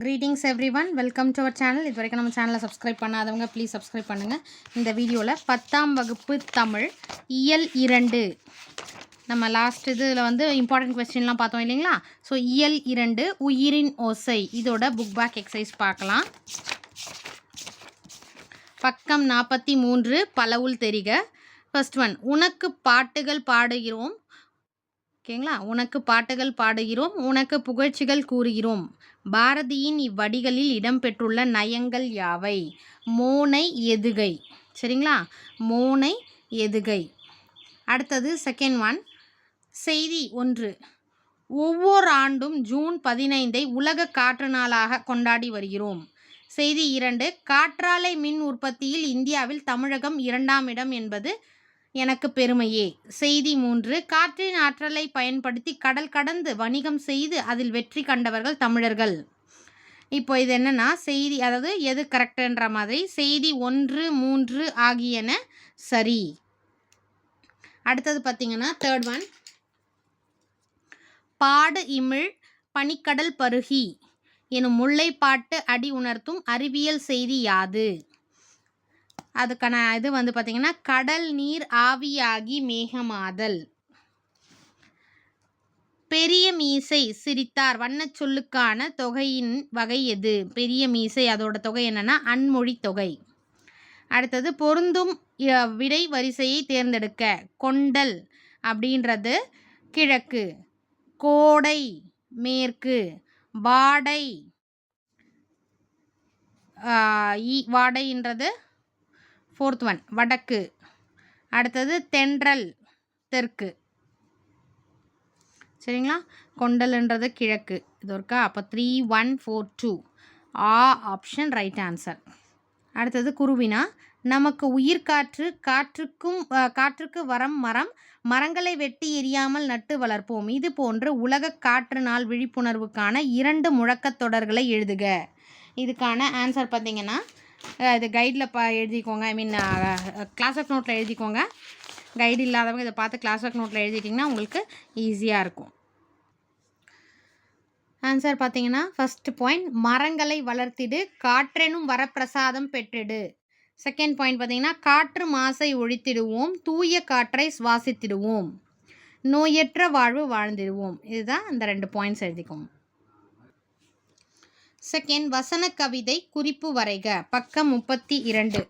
Greetings everyone welcome to our channel இது வரைக்கும் நம்ம சேனலை சப்ஸ்கிரைப் பண்ணாதவங்க ப்ளீஸ் சப்ஸ்கிரைப் பண்ணுங்கள் இந்த வீடியோவில் பத்தாம் வகுப்பு தமிழ் இயல் இரண்டு. நம்ம லாஸ்ட் இதில் வந்து இம்பார்ட்டன்ட் கொஸ்டின்லாம் பார்த்தோம் இல்லைங்களா? ஸோ இயல் இரண்டு உயிரின் ஓசை. இதோட புக் பேக் எக்ஸசைஸ் பார்க்கலாம். பக்கம் நாற்பத்தி மூன்று பலவுள் தெரிக. ஃபர்ஸ்ட் ஒன் உனக்கு பாட்டுகள் பாடுகிறோம். ஓகேங்களா? உனக்கு பாட்டுகள் பாடுகிறோம் உனக்கு புகழ்ச்சிகள் கூறுகிறோம். பாரதியின் இவ்வடிகளில் இடம்பெற்றுள்ள நயங்கள் யாவை? மோனை எதுகை. சரிங்களா? மோனை எதுகை. அடுத்தது செகண்ட் ஒன் செய்தி ஒன்று. ஒவ்வொரு ஆண்டும் ஜூன் பதினைந்தை உலக காற்று நாளாக கொண்டாடி வருகிறோம். செய்தி இரண்டு. காற்றாலை மின் உற்பத்தியில் இந்தியாவில் தமிழகம் இரண்டாம் இடம் என்பது எனக்கு பெருமையே. செய்தி மூன்று காற்றின் ஆற்றலை பயன்படுத்தி கடல் கடந்து வணிகம் செய்து அதில் வெற்றி கண்டவர்கள் தமிழர்கள். இப்போ இது என்னென்னா செய்தி அதாவது எது கரெக்டுன்ற மாதிரி செய்தி ஒன்று மூன்று ஆகியன சரி. அடுத்தது பார்த்தீங்கன்னா தேர்ட் ஒன் பாடு இமிழ் பனிக்கடல் பருகி. எனும் முல்லைப்பாட்டு அடி உணர்த்தும் அறிவியல் செய்தி யாது? அதுக்கான இது வந்து பார்த்திங்கன்னா கடல் நீர் ஆவியாகி மேகமாதல். பெரிய மீசை சிரித்தார். வண்ணச்சொல்லுக்கான தொகையின் வகை எது? பெரிய மீசை அதோட தொகை என்னன்னா அன்மொழி தொகை. அடுத்தது பொருந்தும் விடை வரிசையை தேர்ந்தெடுக்க. கொண்டல் அப்படின்றது கிழக்கு. கோடை மேற்கு. வாடை வாடைன்றது ஃபோர்த் ஒன் வடக்கு. அடுத்தது தென்றல் தெற்கு. சரிங்களா? கொண்டல்ன்றது கிழக்கு. இது இருக்கா அப்போ த்ரீ ஒன் ஃபோர் டூ ஆ ஆப்ஷன் ரைட் ஆன்சர் அடுத்தது குருவினா? நமக்கு உயிர் காற்று காற்றுக்கும் காற்றுக்கு வரம் மரம் மரங்களை வெட்டி எரியாமல் நட்டு வளர்ப்போம். இது போன்று உலக காற்று நாள் விழிப்புணர்வுக்கான இரண்டு முழக்கத் தொடர்களை எழுதுக. இதுக்கான ஆன்சர் பார்த்தீங்கன்னா இது கைடில் பா எழுதிக்கோங்க. ஐ மீன் கிளாஸ் ஒர்க் நோட்டில் எழுதிக்கோங்க. கைடு இல்லாதவங்க இதை பார்த்து கிளாஸ் ஒர்க் நோட்டில் எழுதிட்டிங்கன்னா உங்களுக்கு ஈஸியாக இருக்கும். ஆன்சர் பார்த்தீங்கன்னா ஃபஸ்ட்டு பாயிண்ட் மரங்களை வளர்த்திடு காற்றெனும் வரப்பிரசாதம் பெற்றிடு. செகண்ட் பாயிண்ட் பார்த்தீங்கன்னா காற்று மாசை ஒழித்திடுவோம் தூய காற்றை சுவாசித்திடுவோம். நோயற்ற வாழ்வு வாழ்ந்திடுவோம். இதுதான் அந்த ரெண்டு பாயிண்ட்ஸ் எழுதிக்கோங்க. செகண்ட் வசன கவிதை குறிப்பு வரைக. பக்கம் முப்பத்தி இரண்டு.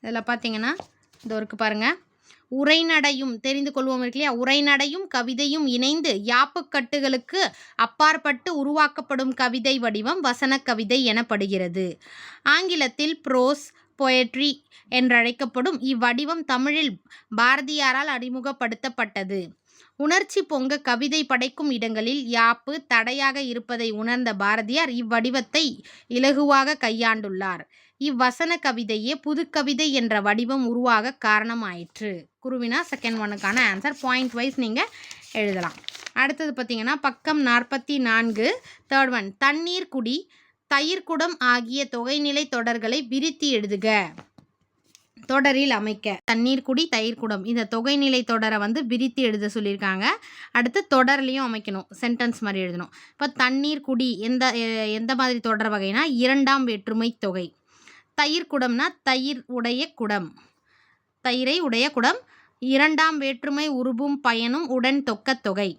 இதில் பார்த்தீங்கன்னா இது இருக்கு பாருங்கள் உரைநடையும் தெரிந்து கொள்வோம் இருக்கு இல்லையா? உரைநடையும் கவிதையும் இணைந்து யாப்புக்கட்டுகளுக்கு அப்பாற்பட்டு உருவாக்கப்படும் கவிதை வடிவம் வசன கவிதை எனப்படுகிறது. ஆங்கிலத்தில் ப்ரோஸ் பொயட்ரி என்றழைக்கப்படும் இவ்வடிவம் தமிழில் பாரதியாரால் அறிமுகப்படுத்தப்பட்டது. உணர்ச்சி பொங்க கவிதை படைக்கும் இடங்களில் யாப்பு தடையாக இருப்பதை உணர்ந்த பாரதியார் இவ்வடிவத்தை இலகுவாக கையாண்டுள்ளார். இவ்வசன கவிதையே புதுக்கவிதை என்ற வடிவம் உருவாக காரணமாயிற்று. குருவினா செகண்ட் ஒனுக்கான ஆன்சர் பாயிண்ட் வைஸ் நீங்கள் எழுதலாம். அடுத்தது பார்த்தீங்கன்னா பக்கம் நாற்பத்தி நான்கு தேர்ட் ஒன் தண்ணீர் குடி தயிர்குடம் ஆகிய தொகைநிலை தொடர்களை விரித்தி எழுதுக. தொடரில் அமைக்க. தண்ணீர் குடி தயிர் குடம். இந்த தொகைநிலை தொடரை வந்து விரித்து எழுத சொல்லியிருக்காங்க. அடுத்து தொடர்லையும் அமைக்கணும். சென்டென்ஸ் மாதிரி எழுதணும். இப்போ தண்ணீர் குடி எந்த எந்த மாதிரி தொடர் வகைனா இரண்டாம் வேற்றுமை தொகை. தயிர் குடம்னா தயிர் உடைய குடம். தயிரை உடைய குடம். இரண்டாம் வேற்றுமை உருபும் பயனும் உடன் தொக்கத் தொகை.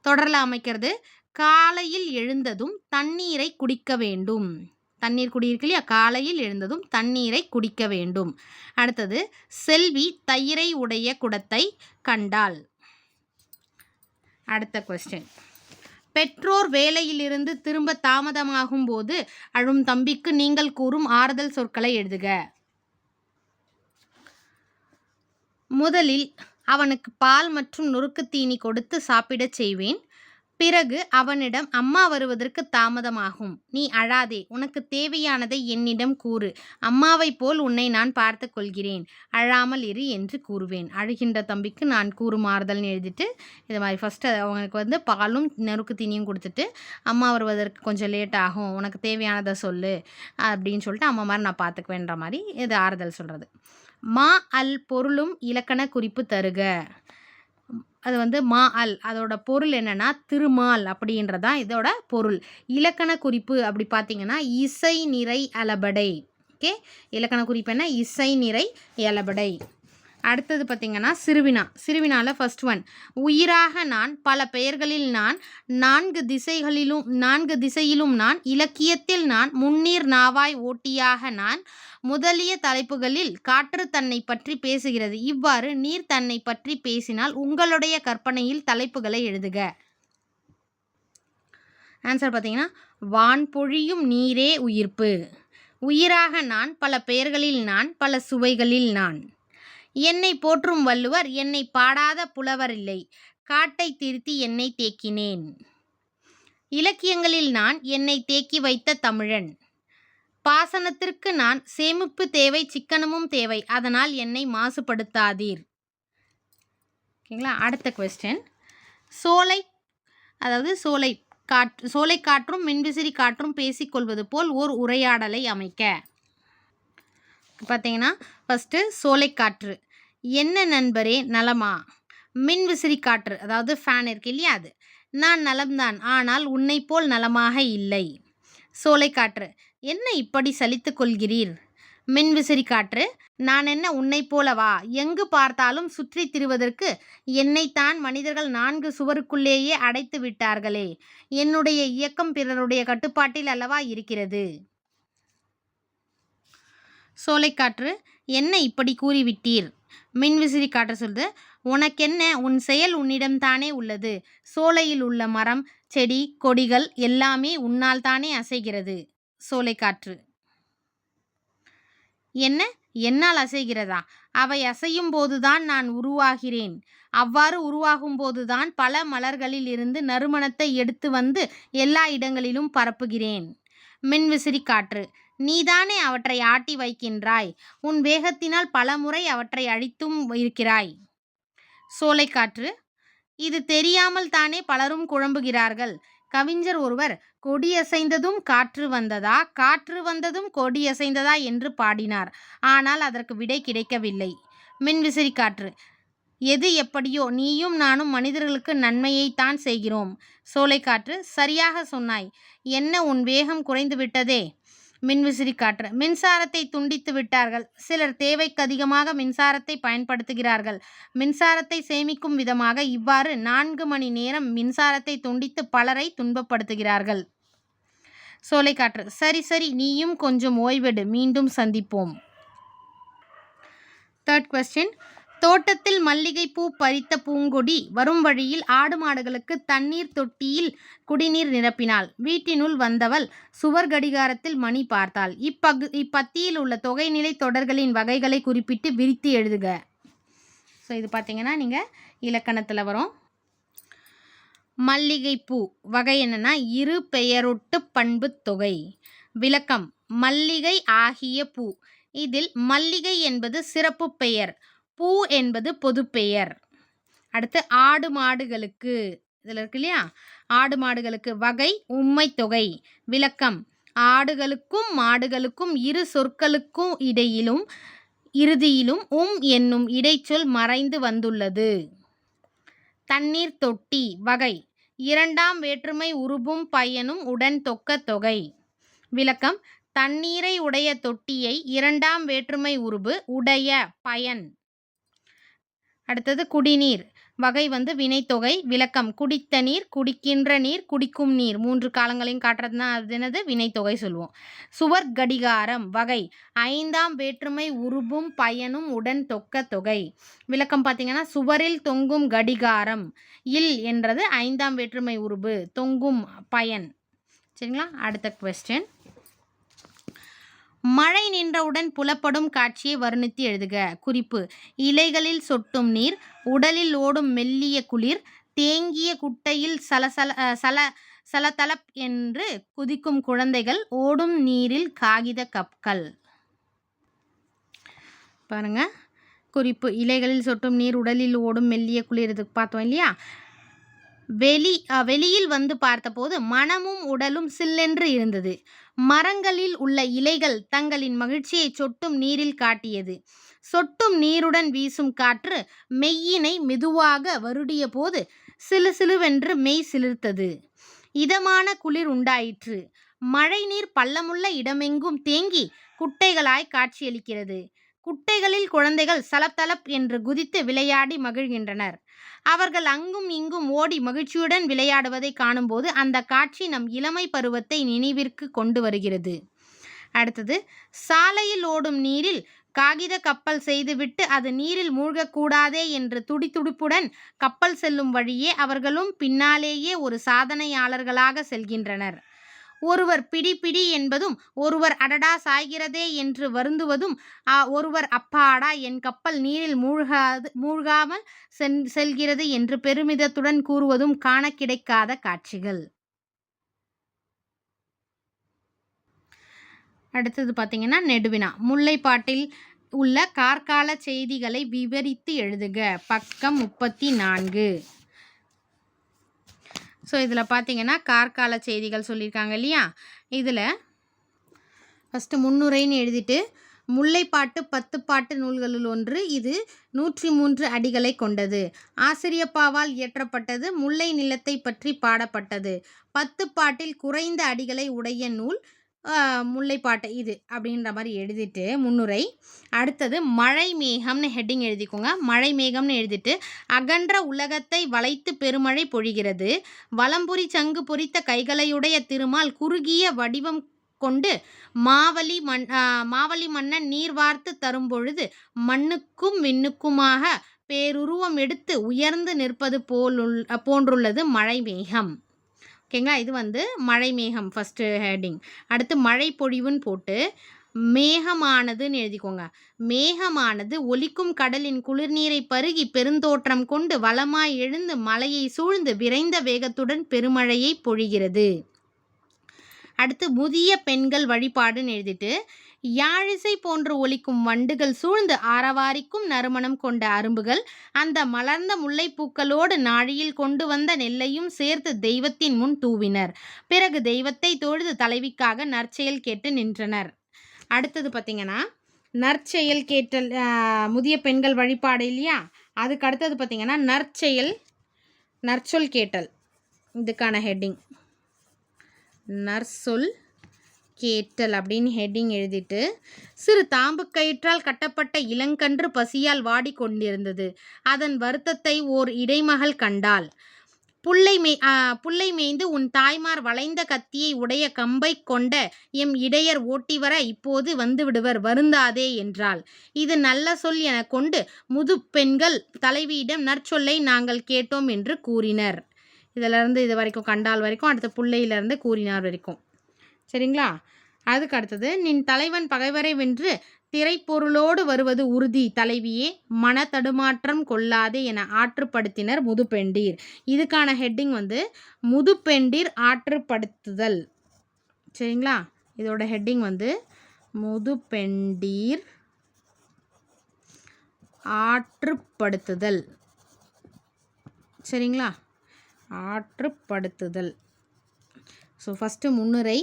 தொடரில் அமைக்கிறது. காலையில் எழுந்ததும் தண்ணீரை குடிக்க வேண்டும். தண்ணீர் குடி இல்லையா? காலையில் எழுந்ததும் தண்ணீரை குடிக்க வேண்டும். அடுத்தது செல்வி தயிரை உடைய குடத்தை கண்டாள். அடுத்த கொஸ்டின் பெற்றோர் வேலையிலிருந்து திரும்ப தாமதமாகும் போது அழும் தம்பிக்கு நீங்கள் கூறும் ஆறுதல் சொற்களை எழுதுக. முதலில் அவனுக்கு பால் மற்றும் நொறுக்கு தீனி கொடுத்து சாப்பிடச் செய்வேன். பிறகு அவனிடம் அம்மா வருவதற்கு தாமதமாகும். நீ அழாதே. உனக்கு தேவையானதை என்னிடம் கூறு. அம்மாவைப் போல் உன்னை நான் பார்த்து கொள்கிறேன். அழாமல் இரு என்று கூறுவேன். அழுகின்ற தம்பிக்கு நான் கூறும் ஆறுதல்னு எழுதிட்டு இது மாதிரி ஃபஸ்ட்டு அவனுக்கு வந்து பாலும் நெருக்கு தீனியும் கொடுத்துட்டு அம்மா வருவதற்கு கொஞ்சம் லேட் ஆகும். உனக்கு தேவையானதை சொல்லு அப்படின்னு சொல்லிட்டு அம்மா மாதிரி நான் பார்த்துக்குவேன்ற மாதிரி இது ஆறுதல் சொல்கிறது மா அல் பொருளும் இலக்கண குறிப்பு தருக. அது வந்து மா அல். அதோட பொருள் என்னன்னா திருமால் அப்படின்றதான் இதோட பொருள். இலக்கண குறிப்பு அப்படி பார்த்தீங்கன்னா இசை நிறை அளபடை ஓகே? இலக்கண குறிப்பு என்ன? இசை நிறை அளபடை அடுத்தது பார்த்திங்கன்னா சிறுவினா. சிறுவினாவில் ஃபர்ஸ்ட் ஒன் உயிராக நான் பல பெயர்களில் நான் நான்கு திசைகளிலும் நான்கு திசையிலும் நான் இலக்கியத்தில் நான் முன்னீர் நாவாய் ஓட்டியாக நான் முதலிய தலைப்புகளில் காற்று தன்னை பற்றி பேசுகிறது. இவ்வாறு நீர் தன்னை பற்றி பேசினால் உங்களுடைய கற்பனையில் தலைப்புகளை எழுதுக. ஆன்சர் பார்த்தீங்கன்னா வான் பொழியும் நீரே உயிர்ப்பு. உயிராக நான் பல பெயர்களில் நான் பல சுவைகளில் நான். என்னை போற்றும் வள்ளுவர் என்னை பாடாத புலவர் இல்லை. காட்டை திருத்தி என்னை தேக்கினேன். இலக்கியங்களில் நான் என்னை தேக்கி வைத்த தமிழன். பாசனத்திற்கு நான் சேமிப்பு தேவை சிக்கனமும் தேவை. அதனால் என்னை மாசுபடுத்தாதீர். ஓகேங்களா? அடுத்த கொஸ்டின் சோலை அதாவது சோலை காற்று சோலை காற்றும் மின்விசிறி காற்றும் பேசிக்கொள்வது போல் ஓர் உரையாடலை அமைக்க. பார்த்தீங்கன்னா ஃபஸ்ட்டு சோலை காற்று. என்ன நண்பரே நலமா? மின்விசிறி காற்று அதாவது ஃபேன் இருக்கு இல்லையா அது. நான் நலம்தான் ஆனால் உன்னை போல் நலமாக இல்லை. சோலை காற்று. என்ன இப்படி சலித்து கொள்கிறீர்? மின்விசிறி காற்று நான் என்ன உன்னை போலவா? எங்கு பார்த்தாலும் சுற்றி திரிவதற்கு என்னைத்தான் மனிதர்கள் நான்கு சுவருக்குள்ளேயே அடைத்து விட்டார்களே. என்னுடைய இயக்கம் பிறருடைய கட்டுப்பாட்டில் அல்லவா இருக்கிறது? சோலைக்காற்று என்ன இப்படி கூறிவிட்டீர்? மின்விசிறி காற்று சொல்லுது உனக்கென்ன? உன் செயல் உன்னிடம் தானே உள்ளது. சோலையில் உள்ள மரம் செடி கொடிகள் எல்லாமே உன்னால் தானே அசைகிறது. சோலைக்காற்று. என்ன? என்னால் அசைகிறதா? அவை அசையும் போதுதான் நான் உருவாகிறேன். அவ்வாறு உருவாகும் போதுதான் பல மலர்களில் இருந்து நறுமணத்தை எடுத்து வந்து எல்லா இடங்களிலும் பரப்புகிறேன். மின்விசிறி காற்று. நீதானே அவற்றை ஆட்டி வைக்கின்றாய். உன் வேகத்தினால் பலமுறை அவற்றை அழித்தும் இருக்கிறாய். சோலைக்காற்று. இது தெரியாமல் தானே பலரும் குழம்புகிறார்கள். கவிஞர் ஒருவர் கொடியசைந்ததும் காற்று வந்ததா? காற்று வந்ததும் கொடியசைந்ததா என்று பாடினார். ஆனால் அதற்கு விடை கிடைக்கவில்லை. மின்விசிறி காற்று எது எப்படியோ நீயும் நானும் மனிதர்களுக்கு நன்மையைத்தான் செய்கிறோம். சோலைக்காற்று சரியாக சொன்னாய். என்ன உன் வேகம் குறைந்து விட்டதே மின்விசிறி காற்று. மின்சாரத்தை துண்டித்து விட்டார்கள். சிலர் தேவைக்கு அதிகமாக மின்சாரத்தை பயன்படுத்துகிறார்கள். மின்சாரத்தை சேமிக்கும் விதமாக இவ்வாறு நான்கு மணி நேரம் மின்சாரத்தை துண்டித்து பலரை துன்பப்படுத்துகிறார்கள். சோலைக்காற்று சரி சரி நீயும் கொஞ்சம் ஓய்வெடு. மீண்டும் சந்திப்போம். தேர்ட் கொஸ்டின் தோட்டத்தில் மல்லிகைப்பூ பறித்த பூங்கொடி வரும் வழியில் ஆடு மாடுகளுக்கு தண்ணீர் தொட்டியில் குடிநீர் நிரப்பினாள். வீட்டினுள் வந்தவள் சுவர் கடிகாரத்தில் மணி பார்த்தாள். இப்பகு இப்பத்தியில் உள்ள தொகைநிலை தொடர்களின் வகைகளை குறிப்பிட்டு விரித்து எழுதுக. ஸோ இது பார்த்தீங்கன்னா நீங்கள் இலக்கணத்தில் வரும். மல்லிகைப்பூ வகை என்னன்னா இரு பெயரொட்டு பண்பு தொகை. விளக்கம் மல்லிகை ஆகிய பூ. இதில் மல்லிகை என்பது சிறப்பு பெயர். பூ என்பது பொதுப்பெயர். அடுத்து ஆடு மாடுகளுக்கு இதில் இருக்கு இல்லையா? ஆடு மாடுகளுக்கு வகை உண்மை தொகை விளக்கம். ஆடுகளுக்கும் மாடுகளுக்கும் இரு சொற்களுக்கும் இடையிலும் இறுதியிலும் உம் என்னும் இடைச்சொல் மறைந்து வந்துள்ளது. தண்ணீர் தொட்டி வகை. இரண்டாம் வேற்றுமை உருபும் பயனும் உடன் தொக்க தொகை. விளக்கம். தண்ணீரை உடைய தொட்டியை இரண்டாம் வேற்றுமை உருபு உடைய பயன். அடுத்தது குடிநீர். வகை வந்து வினைத்தொகை விளக்கம். குடித்த நீர் குடிக்கின்ற நீர் குடிக்கும் நீர். மூன்று காலங்களையும் காட்டுறதுனா அது என்னது? வினைத்தொகை சொல்லுவோம். சுவர் கடிகாரம். வகை ஐந்தாம் வேற்றுமை உருபும் பயனும் உடன் தொக்க தொகை. விளக்கம் பார்த்தீங்கன்னா சுவரில் தொங்கும் கடிகாரம். இல் என்றது ஐந்தாம் வேற்றுமை உருபு. தொங்கும் பயன். சரிங்களா? அடுத்த கொஸ்டின் மழை நின்றவுடன் புலப்படும் காட்சியை வர்ணித்து எழுதுக. குறிப்பு இலைகளில் சொட்டும் நீர் உடலில் ஓடும் மெல்லிய குளிர் தேங்கிய குட்டையில் சலசல சல சலதலப் என்று குதிக்கும் குழந்தைகள் ஓடும் நீரில் காகித கப்கள். பாருங்க. குறிப்பு இலைகளில் சொட்டும் நீர் உடலில் ஓடும் மெல்லிய குளிர் இதுக்கு பார்த்தோம் இல்லையா? வெளி வெளியில் வந்து பார்த்தபோது மனமும் உடலும் சில்லென்று இருந்தது. மரங்களில் உள்ள இலைகள் தங்களின் மகிழ்ச்சியை சொட்டும் நீரில் காட்டியது. சொட்டும் நீருடன் வீசும் காற்று மெய்யினை மெதுவாக வருடிய போது சிலு சிலுவென்று மெய் சிலிர்த்தது. இதமான குளிர் உண்டாயிற்று. மழைநீர் பள்ளமுள்ள இடமெங்கும் தேங்கி குட்டைகளாய் காட்சியளிக்கிறது. குட்டைகளில் குழந்தைகள் சலத்தலப் என்று குதித்து விளையாடி மகிழ்கின்றனர். அவர்கள் அங்கும் இங்கும் ஓடி மகிழ்ச்சியுடன் விளையாடுவதை காணும்போது அந்த காட்சி நம் இளமை பருவத்தை நினைவிற்கு கொண்டு வருகிறது. அடுத்தது சாலையில் ஓடும் நீரில் காகித கப்பல் செய்துவிட்டு அது நீரில் மூழ்கக்கூடாதே என்று துடிதுடிப்புடன் கப்பல் செல்லும் வழியே அவர்களும் பின்னாலேயே ஒரு சாதனையாளர்களாக செல்கின்றனர். ஒருவர் பிடி பிடி என்பதும் ஒருவர் அடடா சாய்கிறதே என்று வருந்துவதும் ஒருவர் அப்பாடா என் கப்பல் நீரில் மூழ்காது மூழ்காமல் சென் செல்கிறது என்று பெருமிதத்துடன் கூறுவதும் காண கிடைக்காத காட்சிகள். அடுத்தது பார்த்தீங்கன்னா நெடுவினா. முல்லைப்பாட்டில் உள்ள கார்கால செய்திகளை விவரித்து எழுதுக. பக்கம் முப்பத்தி நான்கு. ஸோ இதில் பார்த்தீங்கன்னா கார்கால செய்திகள் சொல்லியிருக்காங்க இல்லையா? இதில் ஃபஸ்ட்டு முன்னுரைன்னு எழுதிட்டு முல்லைப்பாட்டு பத்து பாட்டு நூல்களுள் ஒன்று இது நூற்றி மூன்று அடிகளை கொண்டது. ஆசிரியப்பாவால் இயற்றப்பட்டது முல்லை நிலத்தை பற்றி பாடப்பட்டது. பத்து பாட்டில் குறைந்த அடிகளை உடைய நூல் முல்லைப்பாட்டு இது அப்படின்ற மாதிரி எழுதிட்டு முன்னுரை. அடுத்தது மழை மேகம்னு ஹெட்டிங் எழுதிக்கோங்க. மழை மேகம்னு எழுதிட்டு அகன்ற உலகத்தை வளைத்து பெருமழை பொழிகிறது. வலம்புரி சங்கு பொறித்த கைகளையுடைய திருமால் குறுகிய வடிவம் கொண்டு மாவலி மண் மாவலி மன்னன் நீர் வார்த்து தரும்பொழுது மண்ணுக்கும் விண்ணுக்குமாக பேருருவம் எடுத்து உயர்ந்து நிற்பது போலுள் போன்றுள்ளது மழை மேகம் ஓகேங்களா இது வந்து மழை மேகம் ஃபஸ்ட்டு ஹேடிங் அடுத்து மழை பொழிவுன்னு போட்டு மேகமானதுன்னு எழுதிக்கோங்க. மேகமானது ஒலிக்கும் கடலின் குளிர்நீரை பருகி பெருந்தோற்றம் கொண்டு வளமாய் எழுந்து மலையை சூழ்ந்து விரைந்த வேகத்துடன் பெருமழையை பொழிகிறது. அடுத்து முதிய பெண்கள் வழிபாடுன்னு எழுதிட்டு யாழிசை போன்று ஒலிக்கும் வண்டுகள் சூழ்ந்து ஆரவாரிக்கும் நறுமணம் கொண்ட அரும்புகள் அந்த மலர்ந்த முல்லைப்பூக்களோடு நாழியில் கொண்டு வந்த நெல்லையும் சேர்த்து தெய்வத்தின் முன் தூவினர். பிறகு தெய்வத்தை தொழுது தலைவிக்காக நற்செயல் கேட்டு நின்றனர். அடுத்தது பார்த்திங்கன்னா நற்செயல் கேட்டல் முதிய பெண்கள் வழிபாடு இல்லையா? அதுக்கு அடுத்தது பார்த்தீங்கன்னா நற்செயல் நற்சொல் கேட்டல். இதுக்கான ஹெட்டிங். நற்சொல் கேட்டல் அப்படின்னு ஹெட்டிங் எழுதிட்டு சிறு தாம்பு கயிற்றால் கட்டப்பட்ட இளங்கன்று பசியால் வாடிக்கொண்டிருந்தது அதன் வருத்தத்தை ஓர் இடைமகள் கண்டாள். புல்லை மே புள்ளை புல்லை மேய்ந்து உன் தாய்மார் வளைந்த கத்தியை உடைய கம்பை கொண்ட எம் இடையர் ஓட்டி வர இப்போது வந்து விடுவர் வருந்தாதே என்றாள். இது நல்ல சொல் என கொண்டு முதுப்பெண்கள் தலைவியிடம் நற்சொல்லை நாங்கள் கேட்டோம் என்று கூறினர். இதிலேருந்து இது வரைக்கும் கண்டால் வரைக்கும் அடுத்த புள்ளையிலிருந்து கூறினார் வரைக்கும். சரிங்களா? அதுக்கு அடுத்தது நின் தலைவன் பகைவரை வென்று திரைப்பொருளோடு வருவது உறுதி. தலைவியே மன தடுமாற்றம் கொள்ளாதே என ஆற்றுப்படுத்தினர் முதுபெண்டீர். இதுக்கான ஹெட்டிங் வந்து முதுபெண்டீர் ஆற்றுப்படுத்துதல். சரிங்களா? இதோட ஹெட்டிங் வந்து முதுபெண்டீர் ஆற்றுப்படுத்துதல். சரிங்களா? ஆற்றுப்படுத்துதல். ஸோ ஃபஸ்ட்டு முன்னுரை.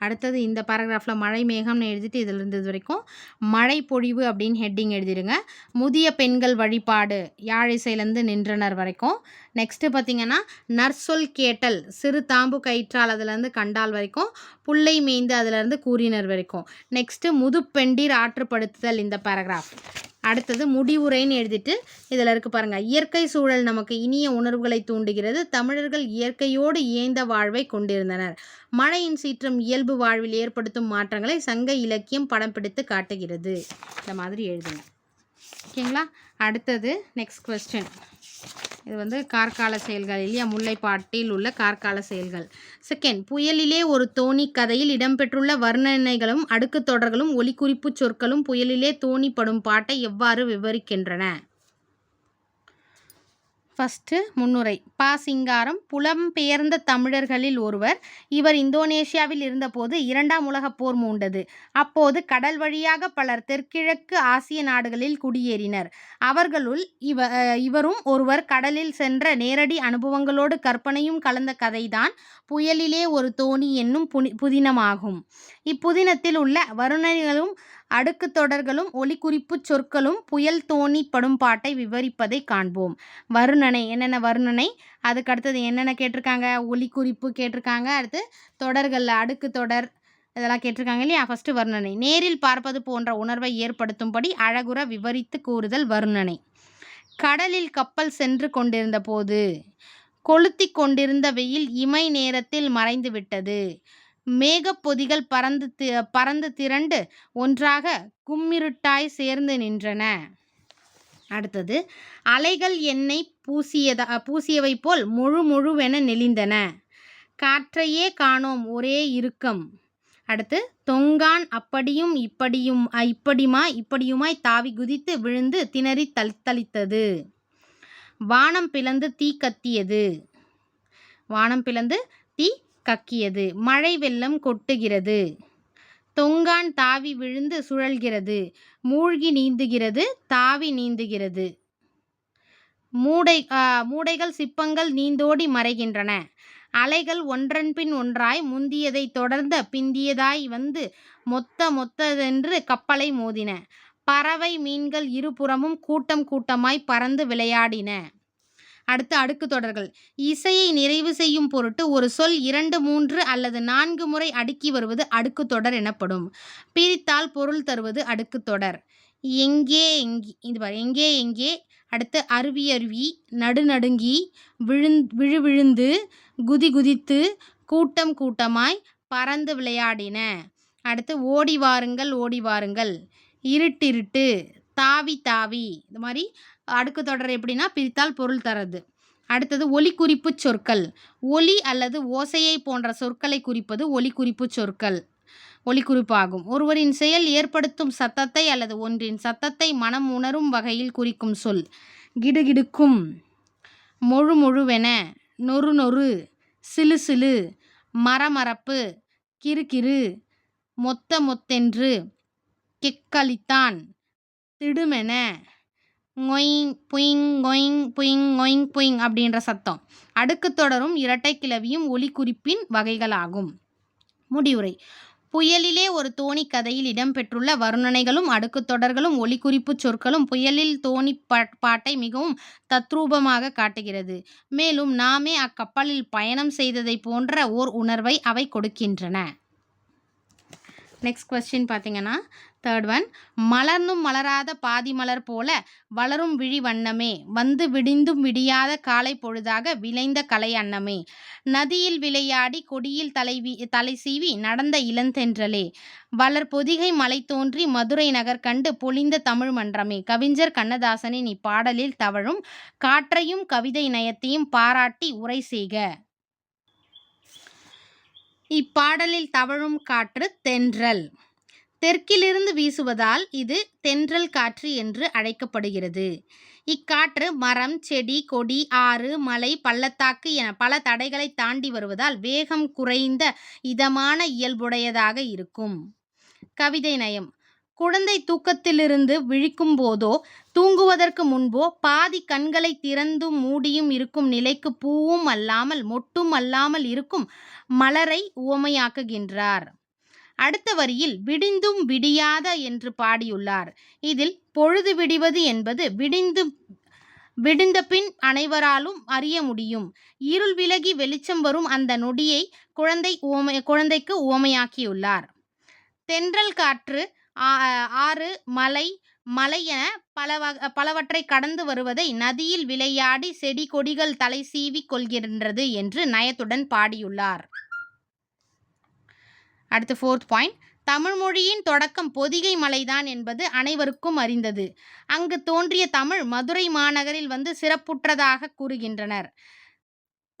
அடுத்தது இந்த பேராகிராஃபில் மழை மேகம்னு எழுதிட்டு இதில் இருந்தது வரைக்கும் மழை பொழிவு அப்படின்னு ஹெட்டிங் எழுதிடுங்க முதிய பெண்கள் வழிபாடு. யாழிசையிலேருந்து நின்றனர் வரைக்கும். நெக்ஸ்ட்டு பார்த்திங்கன்னா நர்சொல் கேட்டல். சிறு தாம்பு கயிற்றால் அதுலேருந்து கண்டால் வரைக்கும். புல்லை மேய்ந்து அதுலேருந்து கூறினர் வரைக்கும். நெக்ஸ்ட்டு முதுப்பெண்டீர் ஆற்றுப்படுத்துதல் இந்த பேராகிராஃப் அடுத்தது முடிவுரைன்னு எழுதிட்டு இதில் இருக்கு பாருங்கள் இயற்கை சூழல் நமக்கு இனிய உணர்வுகளை தூண்டுகிறது. தமிழர்கள் இயற்கையோடு இயைந்த வாழ்வை கொண்டிருந்தனர். மழையின் சீற்றம் இயல்பு வாழ்வில் ஏற்படுத்தும் மாற்றங்களை சங்க இலக்கியம் படம் பிடித்து காட்டுகிறது. இந்த மாதிரி எழுதுங்க. ஓகேங்களா? அடுத்தது நெக்ஸ்ட் கொஸ்டின் இது வந்து கார்கால செயல்கள். இல்லையா முல்லைப்பாட்டில் உள்ள கார்கால செயல்கள். செகண்ட் புயலிலே ஒரு தோணி கதையில் இடம்பெற்றுள்ள வர்ணனைகளும் அடுக்கு தொடர்களும் ஒலிக்குறிப்பு சொற்களும் புயலிலே தோணிப்படும் பாட்டை எவ்வாறு விவரிக்கின்றன? ஃபஸ்ட்டு முன்னுரை. பா சிங்காரம் புலம்பெயர்ந்த தமிழர்களில் ஒருவர். இவர் இந்தோனேஷியாவில் இருந்தபோது இரண்டாம் உலகப் போர் மூண்டது. அப்போது கடல் வழியாக பலர் தெற்கிழக்கு ஆசிய நாடுகளில் குடியேறினர். அவர்களுள் இவ இவரும் ஒருவர் கடலில் சென்ற நேரடி அனுபவங்களோடு கற்பனையும் கலந்த கதைதான். புயலிலே ஒரு தோணி என்னும் புனி புதினமாகும். இப்புதினத்தில் உள்ள வருணனைகளும் அடுக்கு தொடர்களும் ஒலிக்குறிப்பு சொற்களும் புயல் தோணி படும் பாட்டை விவரிப்பதை காண்போம். வருணனை என்னென்ன வருணனை? அதுக்கு அடுத்தது என்னென்ன கேட்டிருக்காங்க? ஒலிக்குறிப்பு கேட்டிருக்காங்க. அடுத்து தொடர்களில் அடுக்கு தொடர் இதெல்லாம் கேட்டிருக்காங்க இல்லையா? ஃபஸ்ட்டு வர்ணனை. நேரில் பார்ப்பது போன்ற உணர்வை ஏற்படுத்தும்படி அழகுற விவரித்து கூறுதல் வர்ணனை. கடலில் கப்பல் சென்று கொண்டிருந்த போது கொளுத்தி கொண்டிருந்த வெயில் இமை நேரத்தில் மறைந்து விட்டது மேகப்பொதிகள் பறந்து தி பறந்து திரண்டு ஒன்றாக கும்மிருட்டாய் சேர்ந்து நின்றன. அடுத்தது அலைகள் எண்ணெய் பூசியதா பூசியவை போல் முழு முழுவென நெளிந்தன. காற்றையே காணோம் ஒரே இறுக்கம். அடுத்து தொங்கான் அப்படியும் இப்படியும் இப்படிமா இப்படியுமாய் தாவி குதித்து விழுந்து திணறி தத்தளித்தது வானம் பிளந்து தீ கத்தியது. வானம் பிளந்து தீ கக்கியது. மழை வெள்ளம் கொட்டுகிறது. தொங்கான் தாவி விழுந்து சுழல்கிறது. மூழ்கி நீந்துகிறது தாவி நீந்துகிறது. மூடை மூடைகள் சிப்பங்கள் நீந்தோடி மறைகின்றன. அலைகள் ஒன்றன்பின் ஒன்றாய் முந்தியதை தொடர்ந்த பிந்தியதாய் வந்து மொத்த மொத்ததென்று கப்பலை மோதின. பறவை மீன்கள் இருபுறமும் கூட்டம் கூட்டமாய் பறந்து விளையாடின. அடுத்து அடுக்கு தொடர்கள். இசையை நிறைவு செய்யும் பொருட்டு ஒரு சொல் இரண்டு மூன்று அல்லது நான்கு முறை அடுக்கி வருவது அடுக்கு தொடர் எனப்படும். பிரித்தால் பொருள் தருவது அடுக்கு தொடர். எங்கே எங்கே இது பாரு எங்கே எங்கே அடுத்து அருவி அருவி நடுநடுங்கி விழுந் விழு விழுந்து குதி குதித்து கூட்டம் கூட்டமாய் பறந்து விளையாடின. அடுத்து ஓடி வாருங்கள் ஓடி வாருங்கள். இருட்டிருட்டு தாவி தாவி இது மாதிரி அடுக்கு தொடர் எப்படின்னா பிரித்தால் பொருள் தரது. அடுத்தது ஒலி குறிப்புச் சொற்கள். ஒலி அல்லது ஓசையை போன்ற சொற்களை குறிப்பது ஒலி குறிப்புச் சொற்கள் ஒலிக்குறிப்பாகும் ஒருவரின் செயல் ஏற்படுத்தும் சத்தத்தை அல்லது ஒன்றின் சத்தத்தை மனம் உணரும் வகையில் குறிக்கும் சொல். கிடுகிடுக்கும். மொழு மொழுவென. நொறு நொறு. சிலு சிலு. மரமரப்பு. கிறுகிறு. மொத்த மொத்தென்று. கெக்களித்தான். திடுமென. கொயிங் புயிங் கொயிங் புயிங் கொயிங் புயிங் அப்படின்ற சத்தம். அடுக்கு தொடரும் இரட்டை கிளவியும் ஒலிக்குறிப்பின் வகைகளாகும். முடிவுரை. புயலிலே ஒரு தோணி கதையில் இடம்பெற்றுள்ள வர்ணனைகளும் அடுக்குத் தொடர்களும் ஒலிக்குறிப்பு சொற்களும் புயலில் தோணி பா- பாட்டை மிகவும் தத்ரூபமாக காட்டுகிறது. மேலும் நாமே அக்கப்பலில் பயணம் செய்ததை போன்ற ஓர் உணர்வை அவை கொடுக்கின்றன. நெக்ஸ்ட் கொஸ்டின் பார்த்தீங்கன்னா தேர்ட் ஒன் மலர்ந்தும் மலராத பாதி மலர் போல வளரும் விழி வண்ணமே வந்து விடிந்தும் விடியாத காலை பொழுதாக விளைந்த கலை அன்னமே. நதியில் விளையாடி கொடியில் தலைவி தலை சீவி நடந்த இளந்தென்றலே. வளர் பொதிகை மலை தோன்றி மதுரை நகர் கண்டு பொழிந்த தமிழ் மன்றமே. கவிஞர் கண்ணதாசனின் இப்பாடலில் தவழும் காற்றையும் கவிதை நயத்தையும் பாராட்டி உரை செய்க. இப்பாடலில் தவழும் காற்று தென்றல். தெற்கிலிருந்து வீசுவதால் இது தென்றல் காற்று என்று அழைக்கப்படுகிறது. இக்காற்று மரம் செடி கொடி ஆறு மலை பள்ளத்தாக்கு என பல தடைகளை தாண்டி வருவதால் வேகம் குறைந்த இதமான இயல்புடையதாக இருக்கும். கவிதை நயம். குழந்தை தூக்கத்திலிருந்து விழிக்கும் போதோ தூங்குவதற்கு முன்போ பாதி கண்களை திறந்தும் மூடியும் இருக்கும் நிலைக்கு பூவும் அல்லாமல் மொட்டும் அல்லாமல் இருக்கும் மலரை உவமையாக்குகின்றார். அடுத்த வரியில் விடிந்தும் விடியாத என்று பாடியுள்ளார். இதில் பொழுது விடிவது என்பது விடிந்து விடிந்த பின் அனைவராலும் அறிய முடியும். இருள் விலகி வெளிச்சம் வரும் அந்த நொடியை குழந்தை உவமை குழந்தைக்கு உவமையாக்கியுள்ளார் தென்றல் காற்று ஆறு மலை மலை என பல பலவற்றை கடந்து வருவதை நதியில் விளையாடி செடி கொடிகள் தலை சீவிக் கொள்கின்றது என்று நயத்துடன் பாடியுள்ளார். அடுத்து ஃபோர்த் பாயிண்ட் தமிழ் மொழியின் தொடக்கம் பொதிகை மலைதான் என்பது அனைவருக்கும் அறிந்தது. அங்கு தோன்றிய தமிழ் மதுரை மாநகரில் வந்து சிறப்புற்றதாக கூறுகின்றனர்.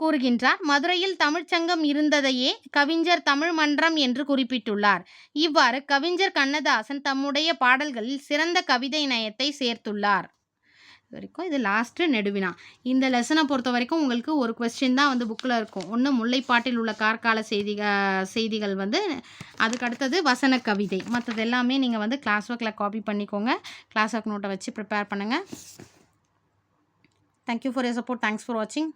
கூறுகின்றார் மதுரையில் தமிழ்ச்சங்கம் இருந்ததையே கவிஞர் தமிழ் மன்றம் என்று குறிப்பிட்டுள்ளார். இவ்வாறு கவிஞர் கண்ணதாசன் தம்முடைய பாடல்களில் சிறந்த கவிதை நயத்தை சேர்த்துள்ளார். வரைக்கும். இது லாஸ்ட்டு நெடுவினா. இந்த லெசனை பொறுத்த வரைக்கும் உங்களுக்கு ஒரு கொஸ்டின் தான் வந்து புக்கில் இருக்கும். ஒன்று முல்லைப்பாட்டில் உள்ள கார்கால செய்தி செய்திகள் வந்து அதுக்கு அடுத்தது வசன கவிதை. மற்றது எல்லாமே நீங்கள் வந்து கிளாஸ் ஒர்க்கில் காப்பி பண்ணிக்கோங்க. கிளாஸ் ஒர்க் நோட்டை வச்சு ப்ரிப்பேர் பண்ணுங்கள் thank you for your support thanks for வாட்சிங்